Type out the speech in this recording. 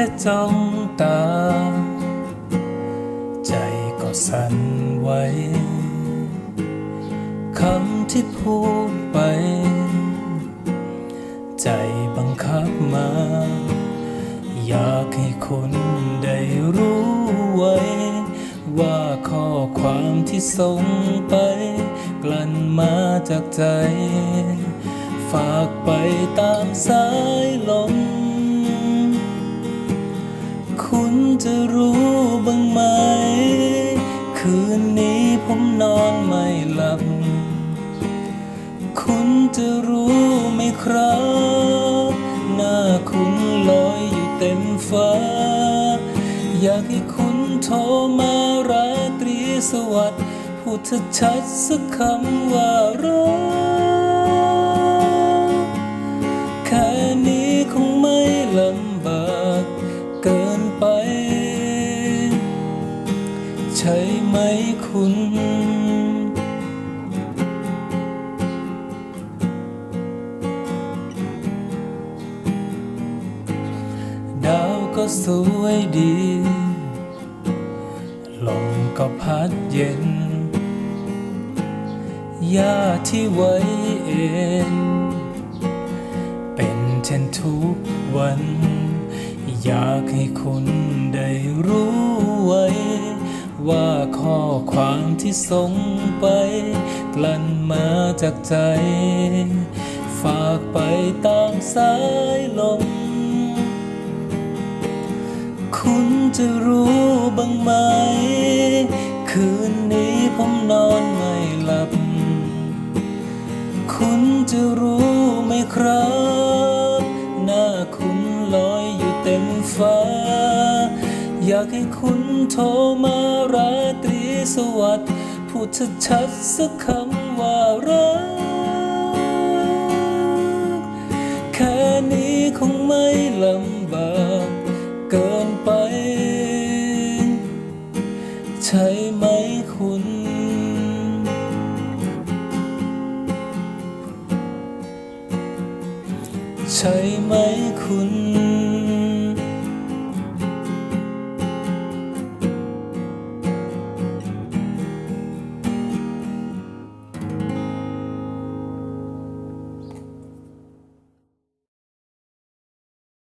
ค่จ้องตา ใจก็สั่นไหวคำที่พูดไป ใจบังคับมา อยากให้คนได้รู้ไว้ ว่าข้อความที่ส่งไป กลั่นมาจากใจ ฝากไปตามสายลม คุณจะรู้บ้างไหม คืนนี้ผมนอนไม่หลับ คุณจะรู้ไหมครับหน้าคุณลอยอยู่เต็มฟ้า อยากให้คุณโทรมาราตรีสวัสดิ์พูดชัดๆสักคำว่ารัก ไป ใช่ไหมคุณ ดาวก็สวยดี ลมก็พัดเย็นหญ้าที่ไว้เอ็นเป็นเช่นทุกวัน อยากให้คุณได้รู้ไว้ ว่าข้อความที่ส่งไป กลั่นมาจากใจ ฝากไปตามสายลม คุณจะรู้บ้างไหม คืนนี้ผมนอนไม่หลับ คุณจะรู้ไหมครับ ฟ้า อยากให้คุณโทรมาราตรีสวัสดิ์พูดชัดๆสักคำว่ารัก แค่นี้คงไม่ลำบากเกินไป ใช่ไหมคุณใช่ไหมคุณ